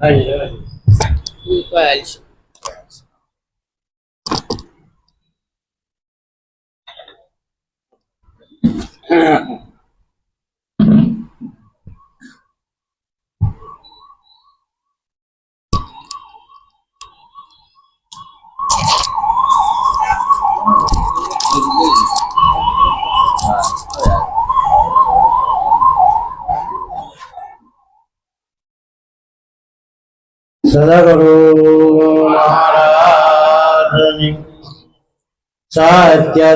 હાજી હાજી ઈ કોઈ હાલશે सदगुरु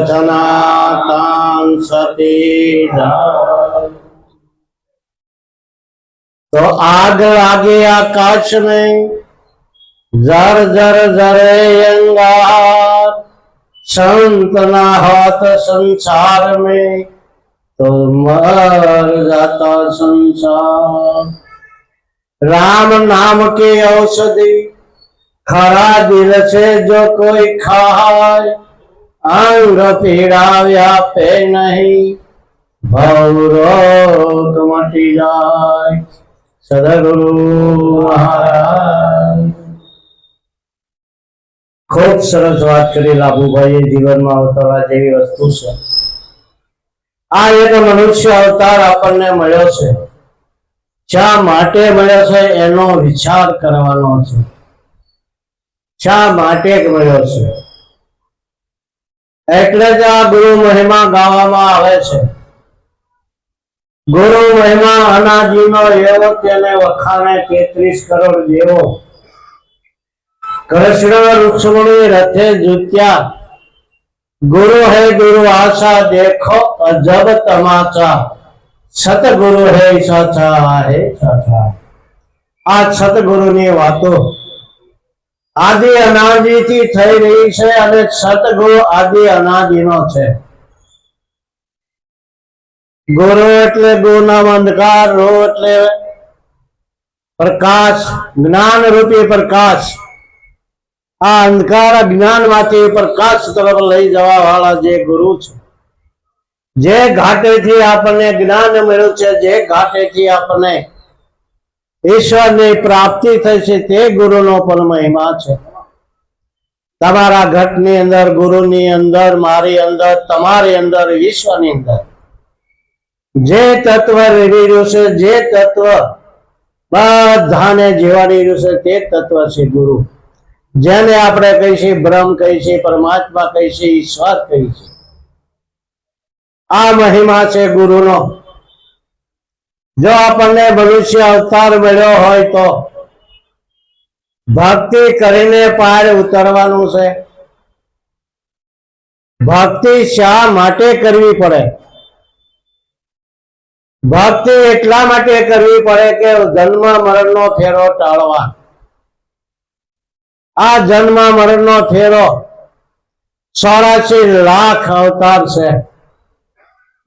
सनातन सती तो आग लागे आकाश में जर जर जरे अंगार। संत ना होत संसार में तो मर जाता संसार। રામ નામ કે ઔષધિ, ખરા દિલ છે જો કોઈ ખાય, અંગ પીડાવ્યા પે નહીં. ભવરોગ મટી જાય. સદગુરુ મહારાજ. ખૂબ સરસ વાત કરી લાભુભાઈએ જીવનમાં અવતારા જેવી વસ્તુ છે. આ એક મનુષ્ય અવતાર આપણને મળ્યો છે. શા માટે મળ્યો છે એનો વિચાર કરવાનો છે. શા માટે મળ્યો છે. એટલે જ આ ગુરુ મહિમા ગાવામાં આવે છે. ગુરુ મહિમા અનાજીનો એવો તેને વખાણે તેત્રીસ કરોડ દેવો. કૃષ્ણ રૂક્ષ્મણી રથે જુત્યા. ગુરુ હે ગુરુ આશા દેખો અજબ તમાચા. સતગુરુ હે સચા હે સચા આ સતગુરુની વાતો આદિ અનાદિથી થઈ રહી છે અને સતગુરુ આદિ અનાદિનો છે. ગુરુ એટલે ગુનામ અંધકાર રો એટલે પ્રકાશ જ્ઞાન રૂપી પ્રકાશ. આ અંધકાર જ્ઞાનમાંથી પ્રકાશ તરફ લઈ જવા વાળા જે ગુરુ છે. જે ઘાટેથી આપણને જ્ઞાન મળ્યું છે, જે ઘાટેથી આપણને ઈશ્વરની પ્રાપ્તિ થઈ છે, તે ગુરુનો પણ મહિમા છે. તમારા ઘટની અંદર, ગુરુની અંદર, મારી અંદર, તમારી અંદર વિશ્વની અંદર. જે તત્વ રેડી રહ્યું છે, જે તત્વ બધાને જીવાડી રહ્યું છે, તે તત્વ છે ગુરુ. જેને આપણે કહી છીએ, બ્રહ્મ કહી છીએ, પરમાત્મા કહી છીએ, ઈશ્વર કહી છીએ. આ મહિમા છે ગુરુનો. જો આપણને મનુષ્ય અવતાર મળ્યો હોય તો ભક્તિ કરીને પાર ઉતરવાનું છે. ભક્તિ શા માટે કરવી પડે? ભક્તિ એટલા માટે કરવી પડે કે જન્મ મરણનો ફેરો ટાળવા. આ જન્મ મરણનો ફેરો ચોરાશી લાખ અવતાર છે.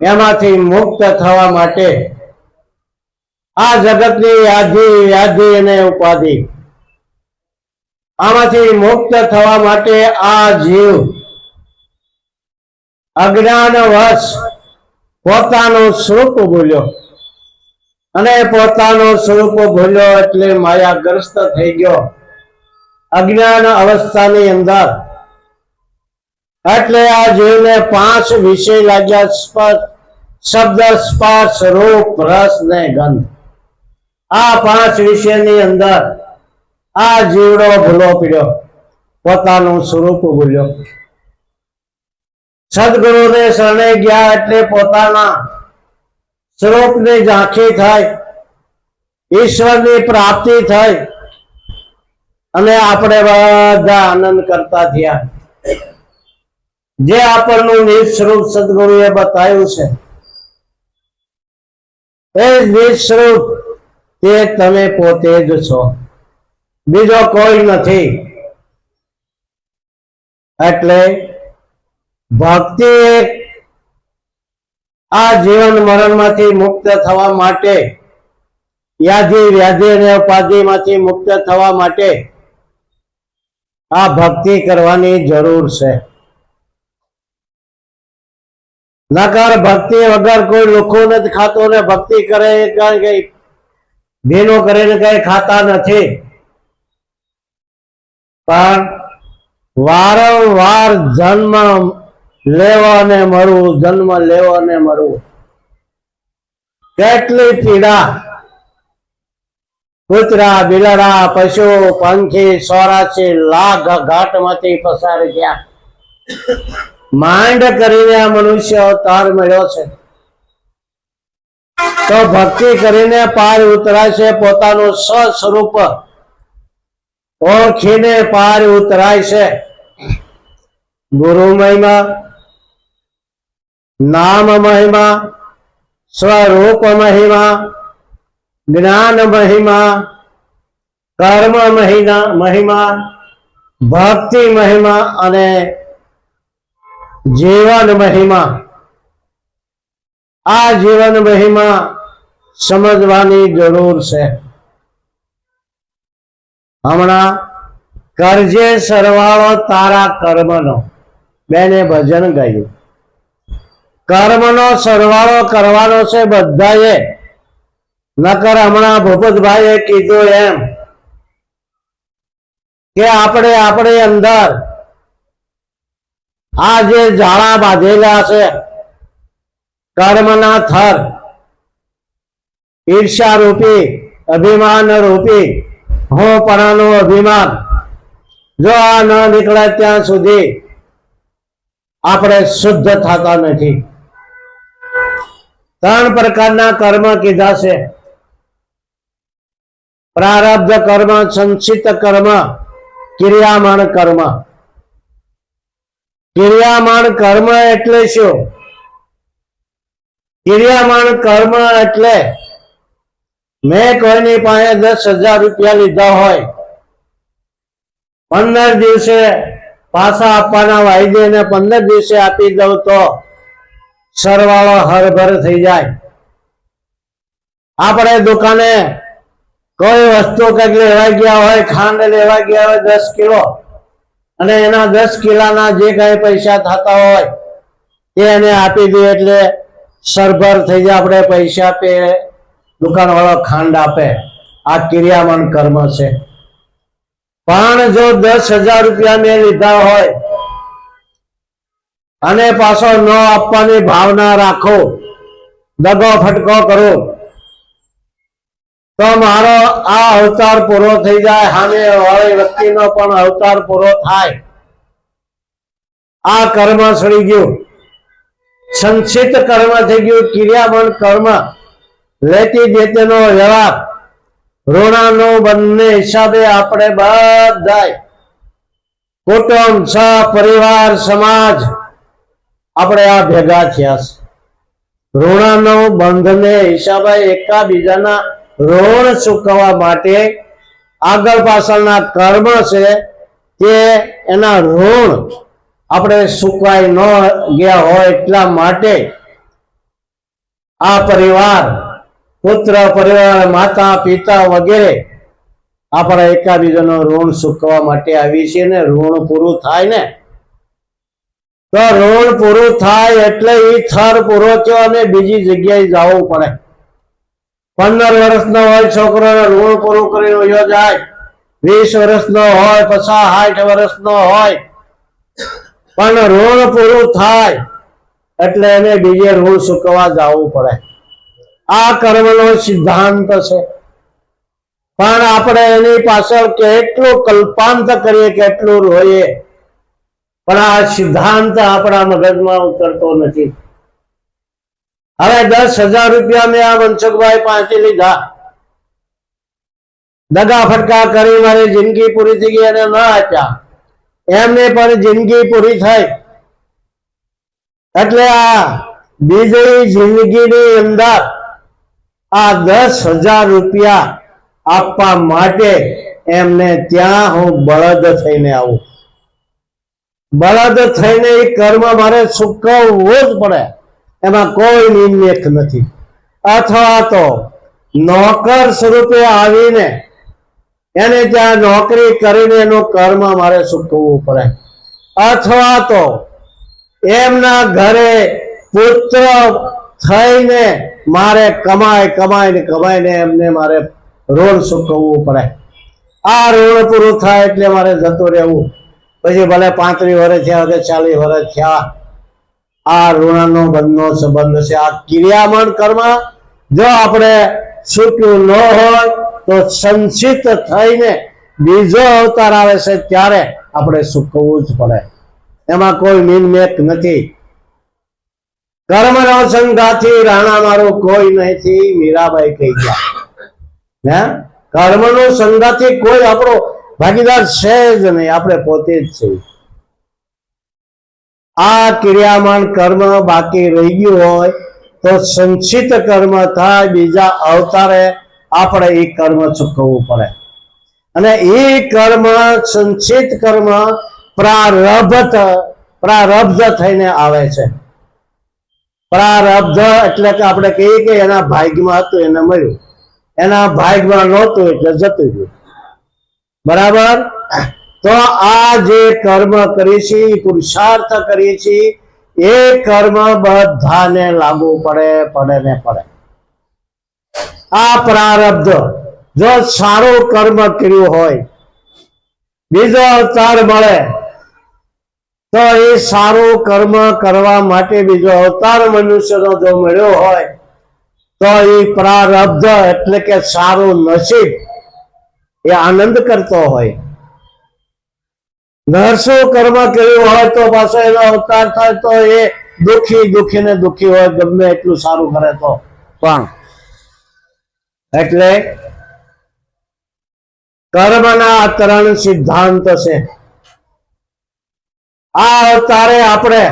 એમાંથી મુક્ત થવા માટે આ જગતની યાદી વ્યાધિ અને ઉપાધિ. આમાંથી મુક્ત થવા માટે આ જીવ અજ્ઞાન વશ પોતાનું સ્વરૂપ ભૂલ્યો. અને પોતાનું સ્વરૂપ ભૂલ્યો એટલે માયાગ્રસ્ત થઈ ગયો. અજ્ઞાન અવસ્થાની અંદર એટલે આ જોઈને પાંચ વિષય લાગ્યા સ્પર્શ, શબ્દ સ્પર્શ, રૂપ, રસ ને ગંધ. આ પાંચ વિષયની અંદર આ જીવડો ભૂલો પીડ્યો, પોતાનું સ્વરૂપ ભૂલ્યો. સદગુરુને શરણે ગયા એટલે પોતાના સ્વરૂપની ઝાંખી થાય ઈશ્વરની પ્રાપ્તિ થઈ, અને આપણે બધા આનંદ કરતા થયા. જે આપણનું નિજ સ્વરૂપ સદગુરુએ બતાવ્યું છે, એ નિજ સ્વરૂપ તે તમે પોતે જ છો. બીજો કોઈ નથી. એટલે ભક્તિ આ જીવન મરણમાંથી મુક્ત થવા માટે યાધિ વ્યાધિ અને ઉપાધિમાંથી મુક્ત થવા માટે આ ભક્તિ કરવાની જરૂર છે. નકર, ભક્તિ વગર કોઈ લોકો નથી ખાતો ને ભક્તિ કરે કારણ કે ભીનું કરીને કઈ ખાતા નથી. પણ વારંવાર જન્મ લેવો અને મરવું જન્મ લેવો અને મરવું કેટલી પીડા. કૂતરા, બિલાડા, પશુ, પંખી સોરાશી લાખ ઘાટમાંથી પસાર થયા. માંડ કરીને આ મનુષ્ય અવતાર મળ્યો છે. તો ભક્તિ કરીને પાર ઉતરાશે પોતાનું સ્વસ્વરૂપ ઓળખીને પાર ઉતરાય છે ગુરુ મહિમા નામ મહિમા સ્વરૂપ મહિમા જ્ઞાન મહિમા કર્મ મહિના મહિમા ભક્તિ મહિમા અને જીવન મહિમા. આ જીવન મહિમા સમજવાની જરૂર છે. હમણાં કરજે સરવાળો તારા કર્મનો. બેને ભજન ગાયું. કર્મનો સરવાળો કરવાનો છે બધાએ. નકર હમણાં ભૂપતભાઈએ કીધું એમ કે આપણે આપણે અંદર આ જે જાળા બાંધેલા છે. કર્મના થર ઈર્ષા રૂપી અભિમાન રૂપી હું પણાનું અભિમાન. જો આ ન નીકળે ત્યાં સુધી આપણે શુદ્ધ થતા નથી. ત્રણ પ્રકારના કર્મ કીધા છે. પ્રારબ્ધ કર્મ સંચિત કર્મ ક્રિયામાન કર્મ. ક્રિયામાણ કર્મ એટલે શું? ક્રિયામાન કર્મ એટલે મેં કોઈની પાસે દસ હજાર રૂપિયા લીધા હોય, પંદર દિવસે પાછા આપવાના વાયદે ને પંદર દિવસે આપી દઉં તો સરવાળો હરભર થઈ જાય. આપણે દુકાને કોઈ વસ્તુ કંઈક લેવા ગયા હોય, ખાંડ લેવા ગયા હોય દસ કિલો અને એના દસ કિલાના જે કઈ પૈસા થતા હોય એ એને આપી દે એટલે સરભર થઈ જાય, આપણે પૈસા પે દુકાન વાળો ખાંડ આપે. આ ક્રિયામાન કર્મ છે. પણ જો દસ હજાર રૂપિયા મેં લીધા હોય, અને પાછો ન આપવાની ભાવના રાખો, દગો ફટકો કરો તો મારો આ અવતાર પૂરો થઈ જાય સામે વાળી વ્યક્તિનો પણ અવતાર પૂરો થાય. આ કર્મ સડી ગયું. સંક્ષિપ્ત કર્મ થઈ ગયું ક્રિયામણ કર્મ. લેતી દેતીનો વ્યવહાર ઋણાનો બંને હિસાબે આપણે બધાય, કુટુંબ સહ પરિવાર સમાજ, આપણે આ ભેગા થયા છે. ઋણાનો બંધને હિસાબે એકાબીજાના ઋણ ચૂકવવા માટે આગળ પાછળના કર્મ છે તે એના ઋણ આપણે ચૂકવાઈ ન ગયા હોય એટલા માટે આ પરિવાર, પુત્ર, પરિવાર, માતા, પિતા વગેરે આપણે એકાબીજાનો ઋણ ચૂકવવા માટે આવી છે ને ઋણ પૂરું થાય ને? તો ઋણ પૂરું થાય એટલે એ થર પૂરો થયો અને બીજી જગ્યાએ જવું પડે. પંદર વર્ષનો હોય છોકરો ઋણ પૂરું કરી યોજાય વીસ વર્ષનો હોય, પચાસ, સાઠ વર્ષનો હોય, પણ ઋણ પૂરું થાય એટલે એને બીજે ઋણ ચૂકવવા જવું પડે. આ કર્મનો સિદ્ધાંત છે. પણ આપણે એની પાછળ કેટલું કલ્પાંત કરીએ, કેટલું રોઈએ, પણ આ સિદ્ધાંત આપણા મગજમાં ઉતરતો નથી. હવે દસ હજાર રૂપિયા મેં આ વંશકભાઈ પાસે લીધા. દગા ફટકા કરી મારી જિંદગી પૂરી થઈ ગઈ અને ન આપ્યા. એમને પણ જિંદગી પૂરી થઈ. એટલે આ બીજી જિંદગીની અંદર આ દસ હજાર રૂપિયા આપવા માટે એમને ત્યાં હું બળદ થઈને આવું. બળદ થઈને એ કર્મ મારે ચૂકવવું જ પડે. એમાં કોઈ નિર્ણયક નથી. અથવા તો નોકર સ્વરૂપે આવીને એને ત્યાં નોકરી કરીને એનું કર્મ મારે ચૂકવવું પડે. અથવા તો એમના ઘરે પુત્ર થઈને મારે કમાય કમાઈને કમાઈને એમને મારે ઋણ ચૂકવવું પડે. આ ઋણ પૂરું થાય એટલે મારે જતું રહેવું. પછી ભલે પાંત્રીસ વર્ષ થયા કે ચાલીસ વર્ષ થયા આ ઋણનો બંધનો સંબંધ છે. આ ક્રિયામણ કર્મ, જો આપણે છૂટ્યું ન હોય, તો સંચિત થઈને બીજો અવતાર આવે છે, ત્યારે આપણે ચૂકવવું જ પડે. એમાં કોઈ મિનમેક નથી. કર્મનો સંઘાથી રાણા મારું કોઈ નથી મીરાબાઈ કહી ગયા. હે? કર્મનો સંઘાથી કોઈ આપણો ભાગીદાર છે જ નહીં. આપણે પોતે જ છીએ. આ ક્રિયામાન કર્મ બાકી રહી ગયું હોય તો સંચિત કર્મ થાય, બીજા અવતારે આપણે એ કર્મ ચૂકવવું પડે. અને એ કર્મ, સંચિત કર્મ પ્રારબ્ધ પ્રારબ્ધ થઈને આવે છે. પ્રારબ્ધ એટલે કે આપણે કહીએ કે એના ભાગ્યમાં હતું, એને મળ્યું. એના ભાગ્યમાં નહોતું, એટલે જતું રહ્યું બરાબર? તો આ જે કર્મ કરીએ છીએ પુરુષાર્થ કરીએ છીએ, એ કર્મ બધાને લાગુ પડે પડે ને પડે. આ પ્રારબ્ધ, જો સારું કર્મ કર્યું હોય, બીજો અવતાર મળે, તો એ સારું કર્મ કરવા માટે બીજો અવતાર મનુષ્યનો જો મળ્યો હોય, તો એ પ્રારબ્ધ એટલે કે સારું નસીબ એ આનંદ કરતો હોય. નરસો કર્મ કર્યું હોય તો પાછો એનો અવતાર થાય તો એ દુખી દુખી ને દુખી હોય, ગમે એટલું સારું કરે તો. પણ એટલે કર્મના ત્રણ સિદ્ધાંત છે. આ અવતારે આપણે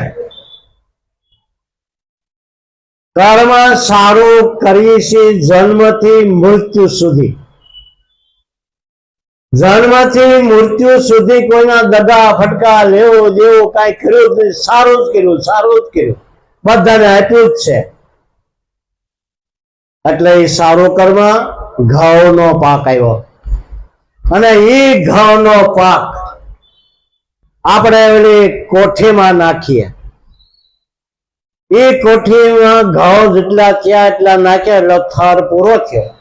કર્મ સારું કરીએ છીએ જન્મથી મૃત્યુ સુધી. જન્મથી મૃત્યુ સુધી કોઈના દગા, ફટકા, લેવો, દેવો, કાંઈ કર્યું સારું જ કર્યું, સારું જ કર્યું. બધાને આપ્યું જ છે. એટલે એ સારું કર્મ ઘઉંનો પાક આવ્યો. અને એ ઘઉંનો પાક આપણે એની કોઠીમાં નાખીએ. એ કોઠીમાં ઘઉં જેટલા થયા એટલા નાખ્યા, એટલે થર પૂરો થયો.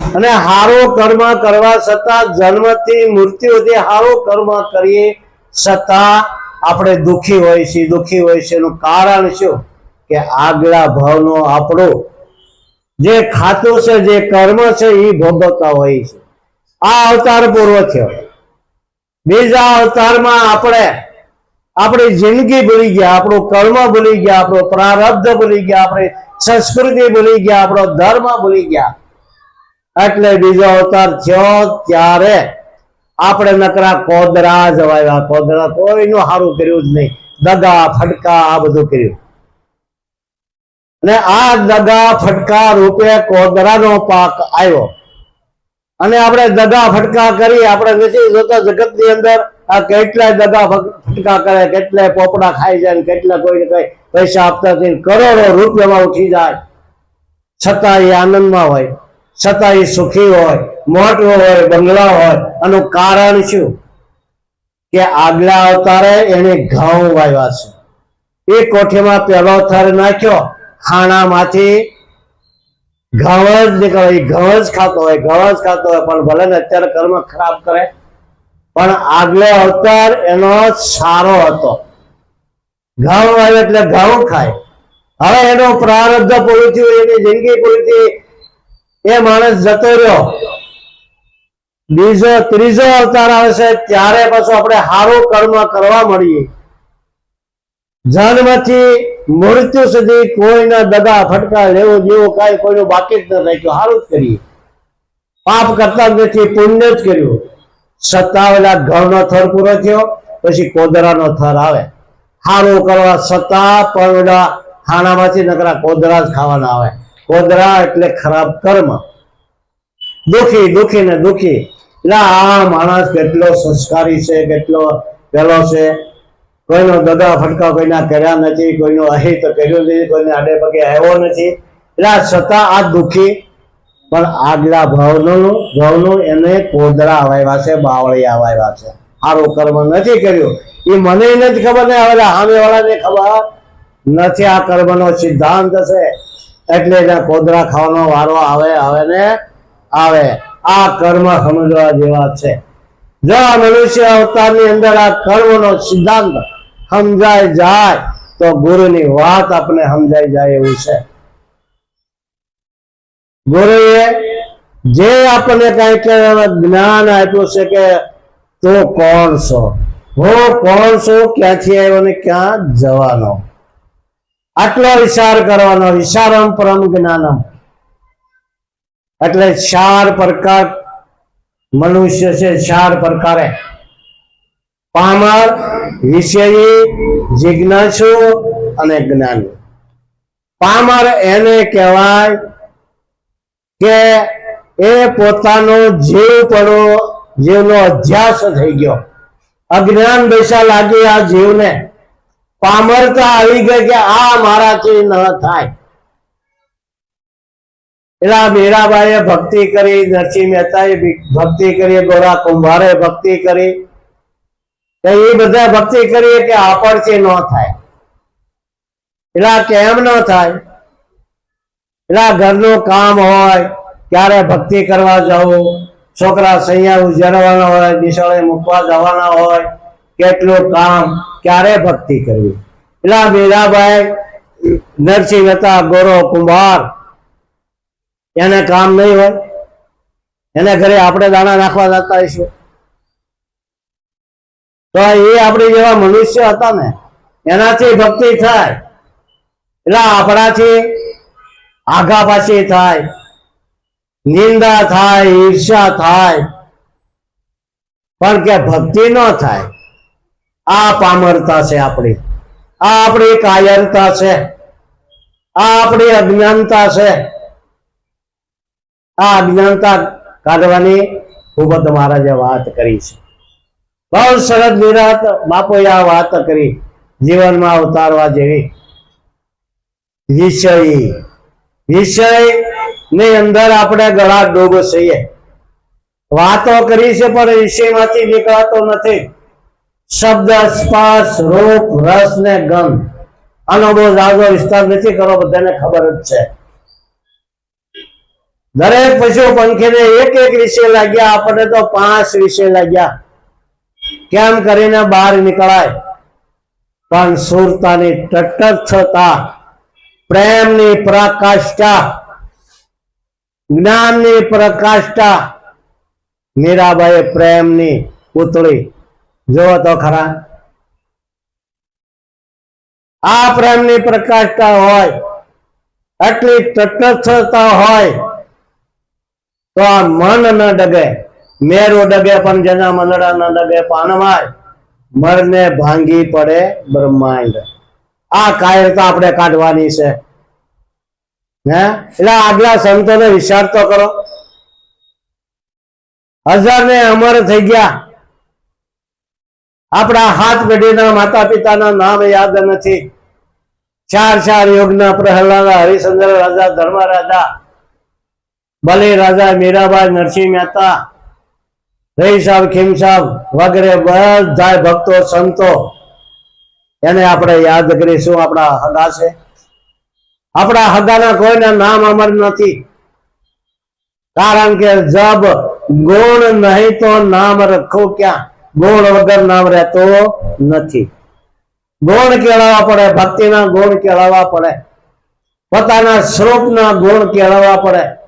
અને હારો કર્મ કરવા છતાં જન્મથી મૃત્યુથી હારો કર્મ કરીએ છતાં આપણે દુખી હોય છે દુખી હોય છે એનું કારણ શું? કે આગલા ભાવનો આપણો જે ખાતું છે, જે કર્મ છે, એ ભોગવતા હોય છે. આ અવતાર પૂર્વ થયો. બીજા અવતારમાં આપણે, આપણી જિંદગી ભૂલી ગયા, આપણું કર્મ ભૂલી ગયા, આપણો પ્રારબ્ધ ભૂલી ગયા, આપણી સંસ્કૃતિ ભૂલી ગયા, આપણો ધર્મ ભૂલી ગયા. એટલે બીજો અવતાર થયો ત્યારે આપણે નકરા કોદરા જવાયા કોદરા કોઈનું સારું કર્યું જ નહીં. દગા, ફટકા, આ બધું કર્યું. અને આ દગા, ફટકા રૂપે કોદરાનો પાક આવ્યો. અને આપણે દગા, ફટકા કરી આપણે નથી જોતા જગતની અંદર આ કેટલાય દગા ફટકા કરે, કેટલાય પોપડા ખાઈ જાય કેટલા કોઈને કઈ પૈસા આપતા કરોડો રૂપિયામાં ઉઠી જાય. છતાં એ આનંદમાં હોય. છતાં એ સુખી હોય, મોટો હોય, બંગલા હોય. આનું કારણ શું? કે આગલા અવતારે એને ઘઉં વાવ્યા છે. એ કોઠીમાં પહેલો થર નાખ્યો. ખાણામાંથી ઘઉં નીકળે. ઘઉં ખાતો હોય, ઘઉં ખાતો હોય. પણ ભલે ને અત્યારે કર્મ ખરાબ કરે, પણ આગલો અવતાર એનો સારો હતો. ઘઉં આવે એટલે ઘઉં ખાય. હવે એનો પ્રારબ્ધ પૂરું થયું, એની જિંદગી પૂરી થઈ. એ માણસ જતો રહ્યો. બીજો, ત્રીજો અવતાર આવે છે, ત્યારે પાછું આપણે સારું કર્મ કરવા મળીએ. જન્મથી મૃત્યુ સુધી કોઈના દગા ફટકા, લેવો જેવો કઈ કોઈનું બાકી જ ન રાખ્યું. સારું જ કરીએ. પાપ કરતા જ નથી, પુણ્ય જ કર્યું. સત્તાવેલા ઘઉંનો થર પૂરો થયો, પછી કોદરાનો થર આવે. સારું કરવા સત્તા પણ ઓલા ખાણામાંથી નકરા કોદરા જ ખાવાના આવે. કોદરા એટલે ખરાબ કર્મ. દુખી દુખી ને દુખી. એટલે આ માણસ કેટલો સંસ્કારી છે, કેટલો પેલો છે. કોઈનો દગા ફટકા કોઈના કર્યા નથી, કોઈનો અહિત કર્યું નથી, કોઈને આડે પગે આવ્યો નથી. એટલે છતાં આ દુખી. પણ આગલા ભાવનું ભાવનું એને કોદરા વાવ્યા છે, બાવળિયા વાવ્યા છે. સારું કર્મ નથી કર્યું. એ મને નથી ખબર નહીં હવે સામે વાળાને ખબર. નથી આ કર્મનો સિદ્ધાંત છે. એટલે એને કોદરા ખાવાનો વારો આવે આવે ને આવે. આ કર્મ સમજવા જેવા છે. જો આ મનુષ્ય અવતારની અંદર આ કર્મનો સિદ્ધાંત સમજાય જાય, તો ગુરુની વાત આપણે સમજાઈ જાય એવું છે. ગુરુએ જે આપણને કંઈક જ્ઞાન આપ્યું છે કે તું કોણ છો? હું કોણ છું? ક્યાંથી આવ્યો ને ક્યાં જવાનો? આટલો વિચાર કરવાનો, વિચારમ પરમ જ્ઞાનમ. એટલે ચાર પ્રકાર મનુષ્ય છે, ચાર પ્રકારે. પામર, વિષયી, જિજ્ઞાસુ અને જ્ઞાની. પામર એને કહેવાય કે એ પોતાનો જીવ પડો, જીવનો અધ્યાસ થઈ ગયો. અજ્ઞાન બેસા લાગી આ જીવને. પામરતા આવી ગઈ કે આ મારાથી ન થાય. એલા મીરાબાઈએ ભક્તિ કરી, નરસિંહ મહેતાએ ભક્તિ કરી, ગોરા કુંભારે ભક્તિ કરી. એ બધા ભક્તિ કરી કે આપણથી ન થાય. એટલા કેમ ન થાય? એલા ઘરનું કામ હોય, ક્યારે ભક્તિ કરવા જવું? છોકરા સૈયા ઉજરવાના હોય નિશાળે મૂકવા જવાના હોય કેટલું કામ, ક્યારે ભક્તિ કરવી? પેલા મીરાબાઈ નરસિંહ હતા, ગોરો, કુંભાર. એને કામ નહીં હોય. એને ઘરે આપણે દાણા નાખવા જતા હશું તો એ આપણે જેવા મનુષ્ય હતા ને, એનાથી ભક્તિ થાય. એટલે આપણાથી આઘા પાછી થાય. નિંદા થાય ઈર્ષા થાય. પણ કે ભક્તિ ન થાય. આ પામરતા છે આપણી. આ આપણી કાયરતા છે. આ આપણી અજ્ઞાનતા છે. આ અજ્ઞાનતા કાઢવાની ખૂબ જ મહારાજે વાત કરી છે. બહુ સરસ નિરાત બાપોએ આ વાત કરી. જીવનમાં ઉતારવા જેવી. વિષય. વિષયની અંદર આપણે ગળા ડૂબ છીએ વાતો કરી છે, પણ વિષયમાંથી નીકળાતો નથી. શબ્દ સ્પર્શ રૂપ, રસ ને ગંધ. આનો બહુ જાજો વિસ્તાર નથી કરો બધાને ખબર જ છે. દરેક પશુ પંખીને એક એક વિષય લાગ્યા, આપણને તો પાંચ વિષય લાગ્યા. કેમ કરીને બહાર નીકળાય? પણ સુરતાની તટસ્થતા, પ્રેમની પ્રકાષ્ઠા, જ્ઞાનની પ્રકાષ્ઠા મીરાબાઈ પ્રેમની પુતળી જોવો તો ખરા. આ પ્રેમની પ્રકાશતા હોય, આટલી તટસ્થતા હોય, તો આ મન ન ડગે, મેરો ડગે પણ જેના મંદડા ન ડગે પાનમાય મરને ભાંગી પડે બ્રહ્માંડ. આ કાયરતા આપણે કાઢવાની છે. હે? એટલે આગલા સંતોને વિચાર તો કરો. હજાર ને અમર થઈ ગયા. આપણા હાથ પેઢીના માતા પિતાના નામ યાદ નથી. ચાર ચાર યોગના પ્રહલાદ હરિશ્ચંદ્ર રાજા ધર્મ રાજા બલિ રાજા, મીરાબાઈ, નરસિંહ મહેતા રહી સાહેબ ખીમ સાહેબ વગેરે બધા ભક્તો, સંતો, એને આપણે યાદ કરીશું. આપણા હગા છે. આપણા હગાના કોઈના નામ અમર નથી. કારણ કે જબ ગુણ નહીં તો નામ રખો ક્યાં? ગુણ વગર નામ રહેતો નથી. ગુણ કેળવવા પડે, ભક્તિના ગુણ કેળવવા પડે. પોતાના સ્વરૂપના ગુણ કેળવવા પડે.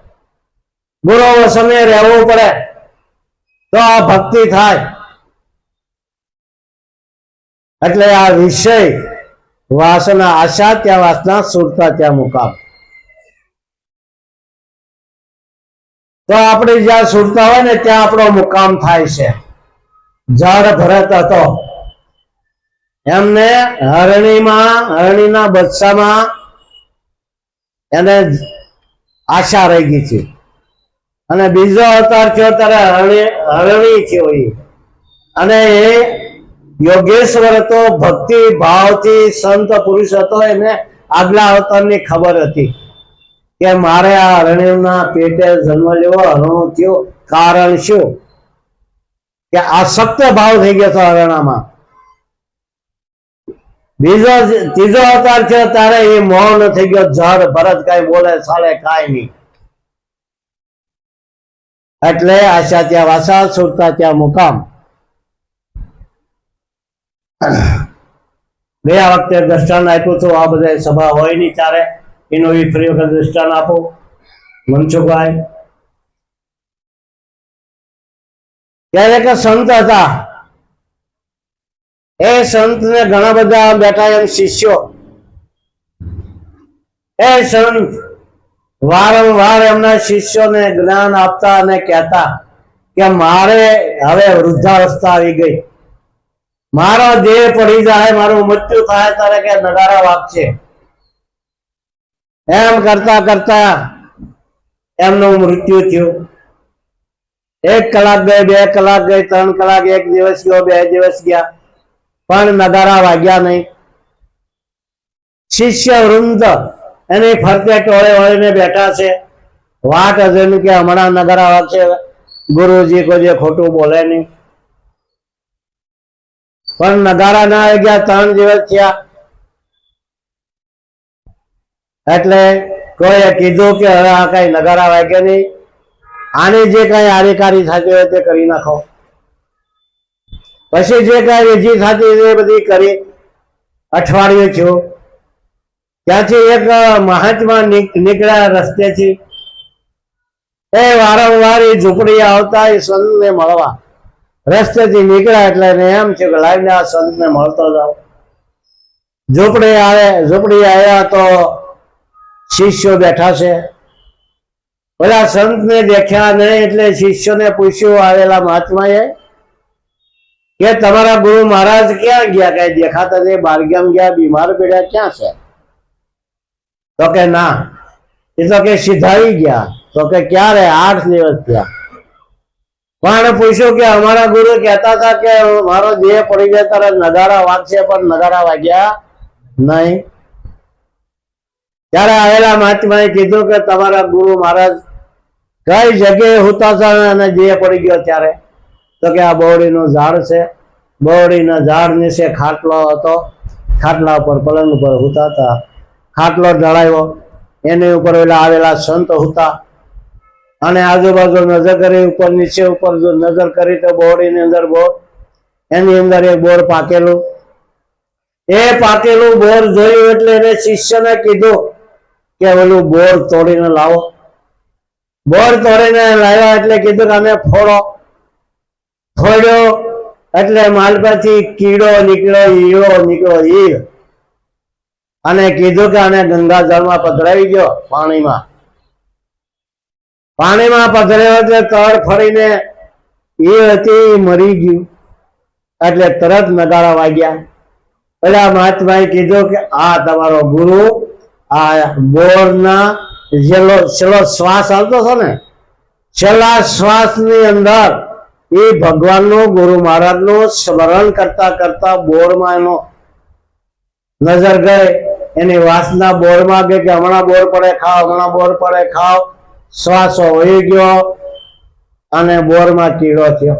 ગુરુ સમય રહેવું પડે. તો આ ભક્તિ થાય. એટલે આ વિષય વાસના આશા ત્યાં વાસના સુરતા ત્યાં મુકામ. તો આપણે જ્યાં સુરતા હોય ને ત્યાં આપણો મુકામ થાય છે. જળ ભરત હતો એમને હરણીમાં, હરણીના બચ્ચામાં એને આશા રહી ગઈ છે. અને બીજો અવતાર થયો ત્યારે હરણી હરણી થયો અને એ યોગેશ્વર હતો, ભક્તિ ભાવથી સંત પુરુષ હતો, એને આગલા અવતારની ખબર હતી કે મારે આ અરણ્યના પેટે જન્મ લેવો અરણો થયો. કારણ શું? કે આસક્ત ભાવ થઈ ગયો હરણામાં બીજો ત્રીજો અવતાર છે ત્યારે એ મૌન થઈ ગયો જળ ભરત કઈ બોલે ચાલે કાંઈ નહીં. એટલે આશા ત્યાં વાસા, સુરતા ત્યાં મુકામ. ગયા વખતે દ્રષ્ટાંત આપ્યું હતું, આ બધા સભા હોય નહીં ત્યારે. એનું એ ફરી વખત દ્રષ્ટાંત આપો. મનસુખભાઈ ત્યારે એક સંત હતા. એ સંતને ઘણા બધા બેઠા એમ શિષ્યો. એ સંત વારંવાર એમના શિષ્યોને જ્ઞાન આપતા અને કહેતા કે મારે હવે વૃદ્ધાવસ્થા આવી ગઈ. મારો દેહ પડી જાય, મારું મૃત્યુ થાય, ત્યારે કે નગારા વાગશે. એમ કરતા કરતા એમનું મૃત્યુ થયું. એક કલાક ગઈ, બે કલાક ગઈ, ત્રણ કલાક, એક દિવસ ગયો, બે દિવસ ગયા. પણ નગારા વાગ્યા નહીં. શિષ્ય વૃંદ એની ફરતે ટોળે વળીને બેઠા છે. વાત હજુ કે હમણાં નગારા વાગશે ગુરુજી કોઈ ખોટું બોલે નહીં. પણ નગારા ના આવી ગયા, ત્રણ દિવસ થયા. એટલે કોઈએ કીધું કે હવે આ કઈ નગારા વાગે નહીં. આની જે કઈ આરેકારી થતી હોય તે કરી નાખો. પછી જે કઈ વિધિ થતી એ બધી કરી અઠવાડિયું થયું. ત્યાંથી એક મહાત્મા નીક- નીકળ્યા રસ્તેથી. એ વારંવાર એ ઝૂંપડી આવતા એ સંતને મળવા. રસ્તેથી નીકળ્યા એટલે એમ છે કે લાવીને આ સંતને મળતો જાઓ ઝૂંપડી આવે, ઝૂંપડી આવ્યા તો શિષ્યો બેઠા છે. ઓલા સંતને દેખ્યા નહીં એટલે શિષ્યોને પૂછ્યું, આવેલા મહાત્માએ કે તમારા ગુરુ મહારાજ ક્યાં ગયા? કઈ દેખાતા નહીં. બારગામ ગયા, બીમાર પડ્યા. ક્યાં છે? તો કે, ના. એ તો કે સિધાઈ ગયા. તો કે, ક્યારે? આઠ દિવસ થયા. પણ પૂછ્યું કે, અમારા ગુરુ કહેતા હતા કે, મારો દેહ પડી જાય ત્યારે નગારા વાગશે, પણ નગારા વાગ્યા નહીં. ત્યારે આવેલા મહાત્માએ કીધું કે તમારા ગુરુ મહારાજ કઈ જગ્યાએ હુતા હતા અને જે પડી ગયો ત્યારે? તો કે આ બહોળીનું ઝાડ છે. બહોળીના ઝાડ નીચે ખાટલો હતો. ખાટલા ઉપર પલંગ ઉપર હુતા હતા. ખાટલો ઢળાયો. એની ઉપર ઓલા આવેલા સંત હુતા. અને આજુબાજુ નજર કરી ઉપર, નીચે ઉપર જો નજર કરી તો બોરડીની અંદર બોર એની અંદર એક બોર પાકેલું. એ પાકેલું બોર જોયું એટલે એને શિષ્યને કીધું કે ઓલું બોર તોડીને લાવો. બોર તોડીને લાવ્યા એટલે કીધું કે અમે ફોડો. ફોડ્યો એટલે માલપાથી કીડો નીકળ્યો, ઈળો નીકળ્યો, ઈળ. અને કીધું કે આને ગંગાજળમાં પધરાવી ગયો પાણીમાં. પાણીમાં પધરાયો એટલે તળ ફરીને ઈળ હતી મરી ગયું. એટલે તરત નગારા વાગ્યા. પેલા મહાત્માએ કીધું કે આ તમારો ગુરુ આ બોરના છેલ્લો છેલ્લો શ્વાસ આવતો હતો ને, છેલ્લા શ્વાસની અંદર એ ભગવાનનું, ગુરુ મહારાજનું સ્મરણ કરતા કરતા બોરમાં એનો નજર ગઈ. એની વાસના બોરમાં ગઈ કે હમણાં બોર પડે ખાવ હમણાં બોર પડે ખાવ શ્વાસો વહી ગયો અને બોરમાં કીડો થયો.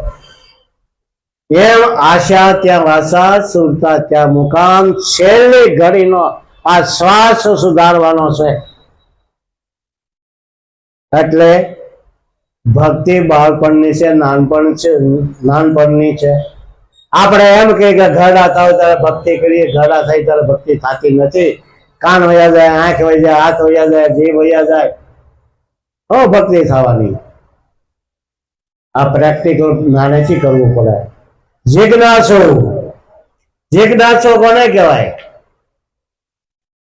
એમ આશા ત્યાં વાસા, સુરતા ત્યાં મુકામ. છેલ્લી ઘડીનો આ શ્વાસ સુધારવાનો છે. એટલે ભક્તિ બાળપણની છે, નાનપણ છે, નાનપણની છે. આપણે એમ કે ઘરડા થાવ ત્યારે ભક્તિ કરીએ, ઘરડા થાય ત્યારે ભક્તિ થતી નથી. કાન વયા જાય, આંખ વહી જાય, હાથ વયા જાય, જીભ વયા જાય. હો ભક્તિ થવાની. આ પ્રેક્ટિકલ નાનેથી કરવું પડે. જિજ્ઞાસુ. જિજ્ઞાસુ કોને કહેવાય?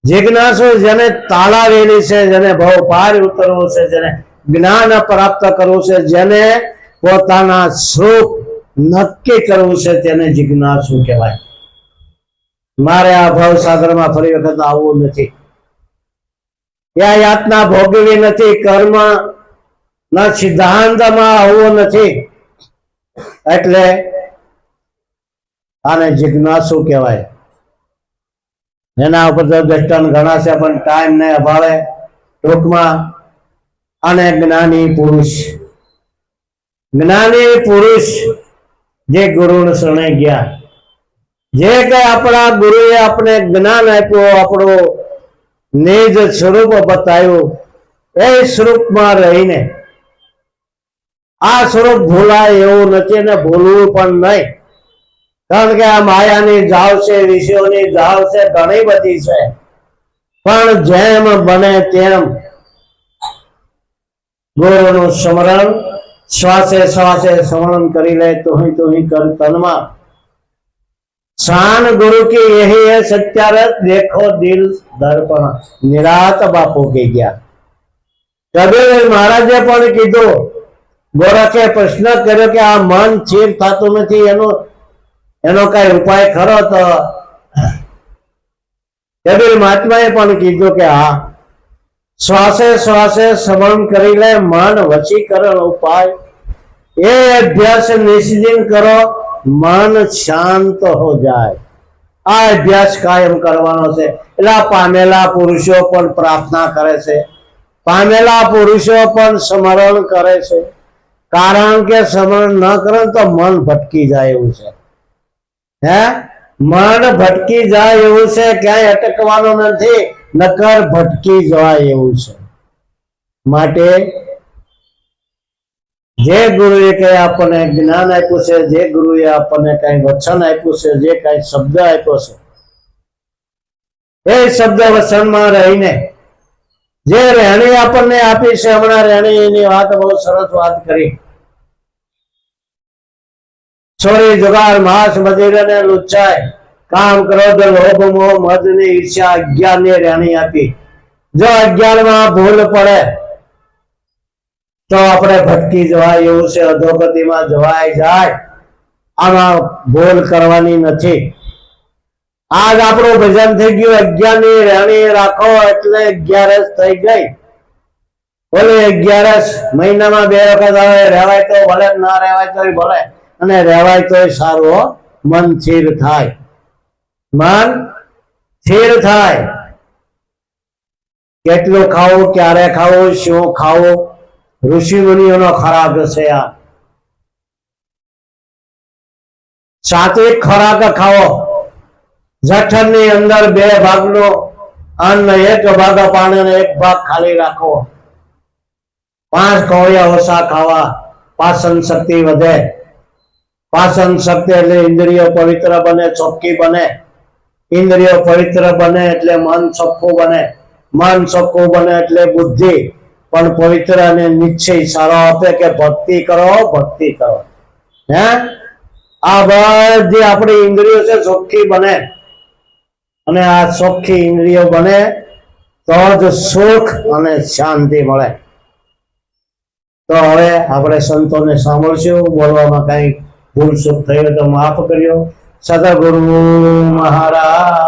જિજ્ઞાસુ જેને તાળાવેલી છે, જેને ભાવ પાર ઉતરવું છે, જેને જ્ઞાન પ્રાપ્ત કરવું છે, જેને પોતાના સુખ નક્કી કરવું છે, તેને જિજ્ઞાસુ કહેવાય. મારે આ ભાવ સાગરમાં ફરી વખત આવવું નથી. આ યાતના ભોગવી નથી કર્મ ના સિદ્ધાંતમાં આવવું નથી. એટલે આને જિજ્ઞાસુ કહેવાય. એના ઉપર દ્રષ્ટાંત ઘણા છે, પણ ટાઈમ ને અભાવે. ટૂંકમાં અને જ્ઞાની પુરુષ. જ્ઞાની પુરુષ જે ગુરુ શરણે ગયા. જે કે આપણા ગુરુએ આપણે જ્ઞાન આપ્યું, આપણું નિજ સ્વરૂપ બતાવ્યું, એ સ્વરૂપમાં રહીને. આ સ્વરૂપ ભૂલાય એવું નથી ને ભૂલવું પણ નહીં. કારણ કે આ માયાની જાવ છે વિષયોની જાવ છે ઘણી બધી છે પણ જેમ બને તેમ ગુરુનું સ્મરણ શ્વાસે શ્વાસે સ્મરણ કરી લે તુહી તુહી કર તનમાં શાન गुरु की यही है सत्यारथ देखो दिल दर्पण નિરાત બાપુ કહી ગયા કબીર મહારાજે પણ કીધું ગોરખે પ્રશ્ન કર્યો કે આ મન સ્થિર થતું નથી એનો એનો કઈ ઉપાય ખરો તો? મહાત્માએ પણ કીધું કે હા, શ્વાસે શ્વાસે સ્મરણ કરી લે, મન વશીકરણ ઉપાય. એ અભ્યાસ નિષ્દિન કરો, મન શાંત હો જાય. આ અભ્યાસ કાયમ કરવાનો છે. એટલે પામેલા પુરુષો પણ પ્રાર્થના કરે છે. પામેલા પુરુષો પણ સ્મરણ કરે છે. કારણ કે સ્મરણ ન કરે તો મન ભટકી જાય એવું છે. હે? મન ભટકી જાય એવું છે, ક્યાંય અટકવાનું નથી. નકર ભટકી જાય એવું છે. માટે જે ગુરુએ કઈ આપણને જ્ઞાન આપ્યું છે, જે ગુરુએ આપણને કઈ વચન આપ્યું છે, જે કઈ શબ્દ આપ્યો છે, એ શબ્દ વચનમાં રહીને, જે રહેણી આપણને આપી છે, હમણાં રહેણી એની વાત બહુ સરસ વાત કરી. ચોરી જુગાર માસ મદિર ને લુચ્ચાઈ કામ ક્રોધ લોભ મોહ મદ ને ઈર્ષ્યા અજ્ઞાન ને રાણી આપી. જો અજ્ઞાનમાં ભૂલ પડે, તો આપણે ભટકી જવાય એવું છે, અધોગતિમાં જવાય જાય. આમાં ભૂલ કરવાની નથી. આજ આપણું ભજન થઈ ગયું અગિયારની રાણી રાખો એટલે અગિયારસ થઈ ગઈ. બોલે અગિયારસ મહિનામાં બે વખત આવે, રહેવાય તો ભલે, ના રહેવાય તોય ભલે. અને રહેવાય તો સારું મન સ્થિર થાય. મન સ્થિર થાય. કેટલું ખાવું ક્યારે ખાવું શું ખાવું ઋષિ મુનિઓનો ખરાબ છે આ. સાત્વિક ખોરાક ખાવો જઠરની અંદર બે ભાગનો અન્ન, એક ભાગ પાણી એક ભાગ ખાલી રાખો. પાંચ કોળિયા ઓછા ખાવા, પાચન શક્તિ વધે. પાચન શક્તિ એટલે ઇન્દ્રિયો પવિત્ર બને ચોખ્ખી બને. ઇન્દ્રિયો પવિત્ર બને એટલે મન ચોખ્ખું બને. મન ચોખ્ખું બને એટલે બુદ્ધિ. પણ પવિત્ર અને નિશ્ચય સારો આપે કે ભક્તિ કરો ભક્તિ કરો. હે? આ બધી આપણી ઇન્દ્રિયો છે ચોખ્ખી બને. અને આ ચોખ્ખી ઇન્દ્રિયો બને તો જ સુખ અને શાંતિ મળે. તો હવે આપણે સંતોને સાંભળશું, બોલવામાં કઈ ભૂલ ચૂક થયો તો માફ કર્યો. સદગુરુ મહારાજ.